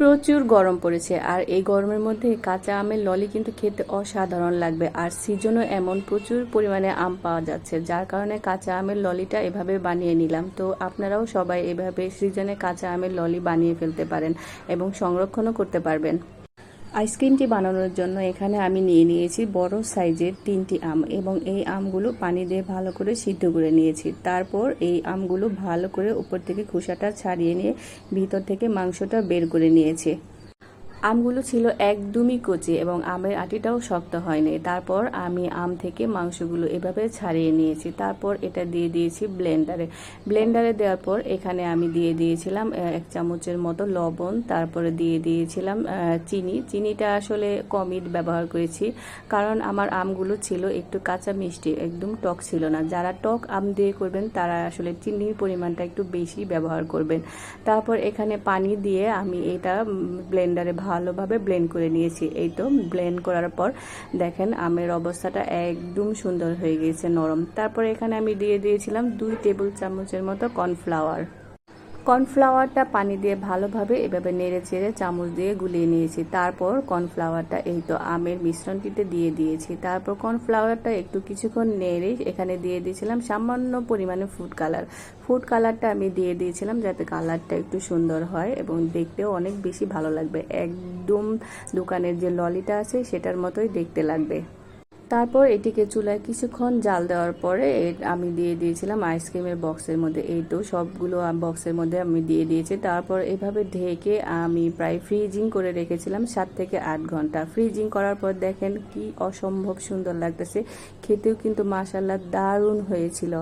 প্রচুর গরম পড়েছে, আর এই গরমের মধ্যে কাঁচা আমের ললি কিন্তু খেতে অসাধারণ লাগবে, আর সিজনও এমন প্রচুর পরিমাণে আম পাওয়া যাচ্ছে, যার কারণে কাঁচা আমের ললিটা এভাবে বানিয়ে নিলাম। তো আপনারাও সবাই এভাবে সিজনে কাঁচা আমের ললি বানিয়ে ফেলতে পারেন এবং সংরক্ষণও করতে পারবেন। আইসক্রিমটি বানানোর জন্য এখানে আমি নিয়ে নিয়েছি বড় সাইজের তিনটি আম এবং এই আমগুলো পানি দিয়ে ভালো করে সিদ্ধ করে নিয়েছি। তারপর এই আমগুলো ভালো করে উপর থেকে খোসাটা ছাড়িয়ে নিয়ে ভিতর থেকে মাংসটা বের করে নিয়েছি। আমগুলো ছিল একদমই কচি এবং আমের আটিটাও শক্ত হয়নি। তারপর আমি আম থেকে মাংসগুলো এভাবে ছাড়িয়ে নিয়েছি। তারপর এটা দিয়ে দিয়েছি ব্লেন্ডারে। ব্লেন্ডারে দেওয়ার পর এখানে আমি দিয়ে দিয়েছিলাম এক চামচের মতো লবণ। তারপরে দিয়ে দিয়েছিলাম চিনি। চিনিটা আসলে কমই ব্যবহার করেছি কারণ আমার আমগুলো ছিল একটু কাঁচা মিষ্টি, একদম টক ছিল না। যারা টক আম দিয়ে করবেন তারা আসলে চিনির পরিমাণটা একটু বেশি ব্যবহার করবেন। তারপর এখানে পানি দিয়ে আমি এটা ব্লেন্ডারে ভালোভাবে ব্লেন্ড করে নিয়েছি। এই তো ব্লেন্ড করার পর দেখেন আমের অবস্থাটা একদম সুন্দর হয়ে গিয়েছে, নরম। তারপর এখানে আমি দিয়ে দিয়েছিলাম দুই টেবিল চামচের মতো কর্নফ্লাওয়ার কর্নফ্লাওয়ারটা পানি দিয়ে ভালোভাবে এভাবে নেড়ে চেড়ে চামচ দিয়ে গুলিয়ে নিয়েছি। তারপর কর্নফ্লাওয়ারটা, এই তো আমের মিশ্রণটিতে দিয়ে দিয়েছি। তারপর কর্নফ্লাওয়ারটা একটু কিছুক্ষণ নেড়ে এখানে দিয়ে দিয়েছিলাম সামান্য পরিমাণে ফুড কালার ফুড কালারটা আমি দিয়ে দিয়েছিলাম যাতে কালারটা একটু সুন্দর হয় এবং দেখতেও অনেক বেশি ভালো লাগবে। একদম দোকানের যে ললিটা আছে সেটার মতোই দেখতে লাগবে। তারপর এটিকে চুলায় কিছুক্ষণ জাল দেওয়ার পরে আমি দিয়ে দিয়েছিলাম আইসক্রিমের বক্সের মধ্যে। এই তো সবগুলো বক্সের মধ্যে আমি দিয়ে দিয়েছি। তারপর এভাবে ঢেকে আমি প্রায় ফ্রিজিং করে রেখেছিলাম সাত থেকে আট ঘণ্টা। ফ্রিজিং করার পর দেখেন কি অসম্ভব সুন্দর লাগতেছে। খেতেও কিন্তু মাসাল্লাহ দারুণ হয়েছিল।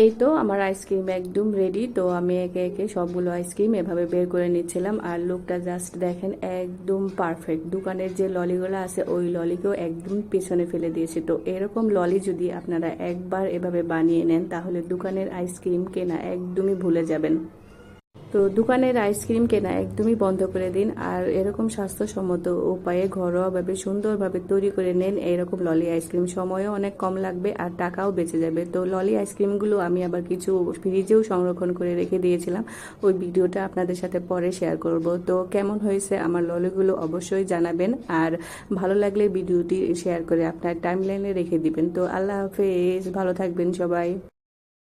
এই তো আমার আইসক্রিম একদম রেডি তো আমি একে একে সবগুলো আইসক্রিম এভাবে বের করে নিচ্ছিলাম। আর লুকটা জাস্ট দেখেন একদম পারফেক্ট দোকানের যে ললিগুলো আছে, ওই ললিকেও একদম পেছনে ফেলে দিয়েছে। তো এরকম ললি যদি আপনারা একবার এভাবে বানিয়ে নেন, তাহলে দোকানের আইসক্রিম কেনা একদমই ভুলে যাবেন। তো দোকানের আইসক্রিম কেনা একদমই বন্ধ করে দিন আর এরকম স্বাস্থ্যসম্মত উপায়ে ঘরোয়াভাবে সুন্দরভাবে তৈরি করে নেন এরকম ললি আইসক্রিম। সময়ও অনেক কম লাগবে আর টাকাও বেঁচে যাবে। তো ললি আইসক্রিমগুলো আমি আবার কিছু ফ্রিজেও সংরক্ষণ করে রেখে দিয়েছিলাম। ওই ভিডিওটা আপনাদের সাথে পরে শেয়ার করব। তো কেমন হয়েছে আমার ললিগুলো অবশ্যই জানাবেন আর ভালো লাগলে ভিডিওটি শেয়ার করে আপনার টাইমলাইনে রেখে দিবেন। তো আল্লাহ হাফেজ, ভালো থাকবেন সবাই।